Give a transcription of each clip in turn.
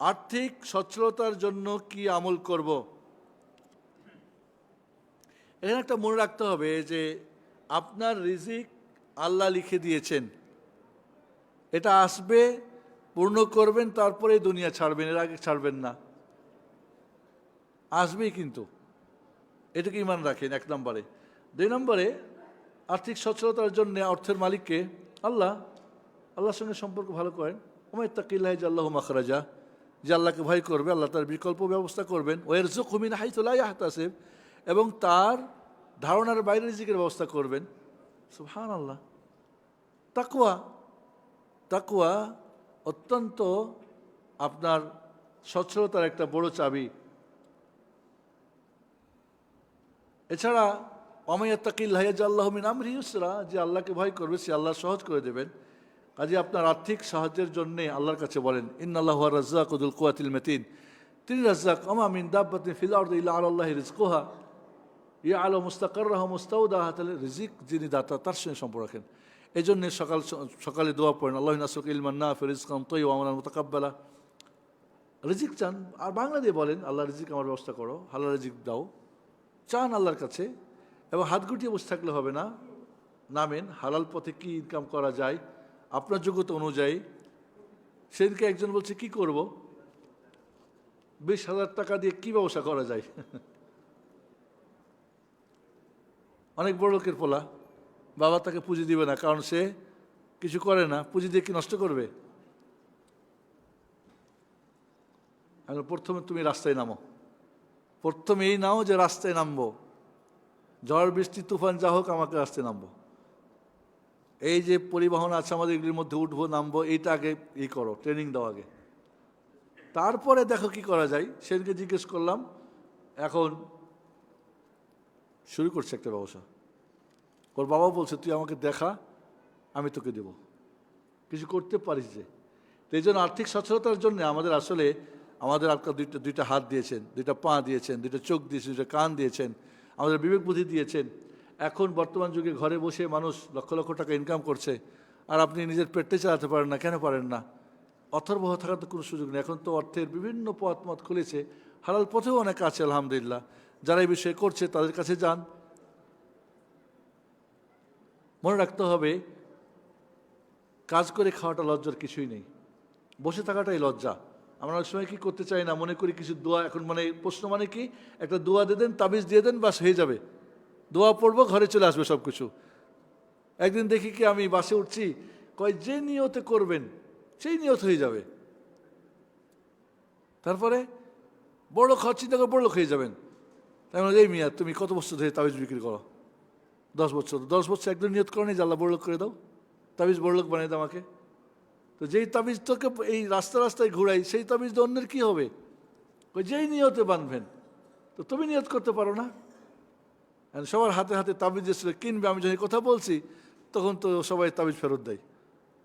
আর্থিক সচ্ছলতার জন্য কি আমল করব? এখানে একটা মনে রাখতে হবে যে আপনার রিজিক আল্লাহ লিখে দিয়েছেন। এটা আসবে, পূর্ণ করবেন, তারপরে দুনিয়া ছাড়বেন, এর আগে ছাড়বেন না। আসবেই কিন্তু। এটাকে ইমান রাখেন এক নম্বরে। দুই নম্বরে, আর্থিক সচ্ছলতার জন্য অর্থের মালিককে আল্লাহ, আল্লাহর সঙ্গে সম্পর্ক ভালো করেন। ওমায় তাকিল্লাহ আল্লাহ মাখরাজা। যে আল্লাহকে ভয় করবে, আল্লাহ তার বিকল্প ব্যবস্থা করবেন। ওয়ের জুকুমিন হাইতুল্লাহ হাতাসেব এবং তার ধারণার বাইরে রিজিকের ব্যবস্থা করবেন। সুহান আল্লাহ তাকুয়া তাকুয়া অত্যন্ত আপনার সচ্ছলতার একটা বড় চাবি। এছাড়া অমায়াত্তাকিল্লাহ যে আল্লাহ মিন আমরি যে আল্লাহকে ভয় করবে, সে আল্লাহ সহজ করে দেবেন। কাজে আপনার আর্থিক সাহায্যের জন্যে আল্লাহর কাছে বলেন, ইন্নাল্লাহ রাজ্জাক উদুল কুয়াতিল মেতিন। তিনি রাজ্জাক আমা মিন দাব্বাতিন ফিল ইল্লা আল্লাহ রিজকুহা। ইয়া আলো মুস্তাকর রহ মুস্তাউদাহ তাহলে রিজিক যিনি দাতা, তার সঙ্গে সম্পর্ক রাখেন। এই জন্যে সকাল, সকালে দোয়া পড়েন, আল্লাহ নাসুক ইলমান না ফিরিজ কাম তৈ আমার মোতাকাব্বালা। রিজিক চান, আর বাংলা দিয়ে বলেন, আল্লাহ রিজিক আমার ব্যবস্থা করো, হাল্লা রিজিক দাও। চান আল্লাহর কাছে, এবং হাত গুটিয়ে বসে থাকলে হবে না। নামেন, হালাল পথে কি ইনকাম করা যায় আপনার যোগ্যতা অনুযায়ী সেদিনকে একজন বলছে, কি করব? বিশ হাজার টাকা দিয়ে কি ব্যবসা করা যায়? অনেক বড় লোকের পোলা, বাবা তাকে পুঁজি দিবে না, কারণ সে কিছু করে না, পুঁজি দিয়ে কি নষ্ট করবে? আমি প্রথমে তুমি রাস্তায় নামো। প্রথমে এই নাও যে রাস্তায় নামবো। ঝড়, বৃষ্টি, তুফান যা হোক, আমাকে রাস্তায় নামবো। এই যে পরিবহন আছে আমাদের এগুলির মধ্যে উঠবো, নামবো এইটা আগে ই করো ট্রেনিং দাও আগে। তারপরে দেখো কি করা যায়। সেদিনকে জিজ্ঞেস করলাম, এখন শুরু করছে একটা ব্যবসা। ওর বাবা বলছে, তুই আমাকে দেখা, আমি তোকে দেব। কিছু করতে পারিস যে। এই জন্য আর্থিক সচ্ছলতার জন্য আমাদের আসলে, আমাদের আপনার দুইটা দুইটা হাত দিয়েছেন, দুইটা পা দিয়েছেন, দুইটা চোখ দিয়েছেন, দুইটা কান দিয়েছেন, আমাদের বিবেক বুদ্ধি দিয়েছেন। এখন বর্তমান যুগে ঘরে বসে মানুষ লক্ষ লক্ষ টাকা ইনকাম করছে, আর আপনি নিজের পেটে চালাতে পারেন না, কেন পারেন না? অথর্ব হয়ে থাকার তো কোনো সুযোগ নেই। এখন তো অর্থের বিভিন্ন পথ মত খুলেছে, হালাল পথেও অনেক আছে, আলহামদুলিল্লাহ। যারা এই বিষয়ে করছে, তাদের কাছে যান। মনে রাখতে হবে, কাজ করে খাওয়াটা লজ্জার কিছুই নেই। বসে থাকাটাই লজ্জা। আমরা অনেক সময় কি করতে চাই না, মনে করি কিছু দোয়া, এখন মানে প্রশ্ন মানে কি? একটা দোয়া দিয়ে দেন, তাবিজ দিয়ে দেন, বাস হয়ে যাবে। দোয়া পড়ব, ঘরে চলে আসবে সব কিছু একদিন দেখি কি আমি বাসে উঠছি, কয়, যে নিয়তে করবেন, সেই নিয়ত হয়ে যাবে। তারপরে বড় লোক হওয়ার চিন্তা করে বড় হয়ে যাবেন। তাই মানে এই মিয়া, তুমি কত বছর ধরে তাবিজ বিক্রি করো? দশ বছর। দশ বছর একদম নিয়ত করো নি, যে আল্লাহ বড় লোক করে দাও। তাবিজ বড় লোক বানিয়ে দাও আমাকে। তো যেই তাবিজ তোকে এই রাস্তা রাস্তায় ঘুরাই, সেই তাবিজ অন্যের কী হবে? ওই যেই নিয়তে বাঁধবেন, তো তুমি নিয়ত করতে পারো না। সবার হাতে হাতে তাবিজ এসে কিনবে, আমি যখন কথা বলছি, তখন তো সবাই তাবিজ ফেরত দেয়।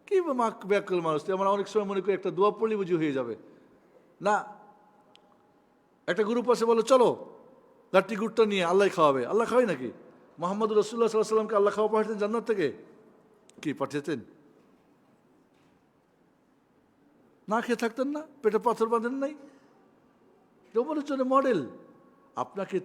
কি মা, ব্যাকল মানুষ, আমরা অনেক সময় মনে করি একটা দোয়া পড়লে বুঝি হয়ে যাবে। না। একটা গ্রুপ আছে, বলো চলো লাট্টি গুড়টা নিয়ে আল্লাহ খাওয়াবে। আল্লাহ খাওয়াই নাকি? মোহাম্মদ রসুল্লাহ সাল্লাহ সাল্লামকে আল্লাহ খাওয়া পাঠাতেন জান্নাত থেকে? কি, পাঠিয়েছেন? না খেয়ে থাকতেন না? পেটে পাথর বাঁধেন নাই? ওমরের জন্য মডেল আপনাকে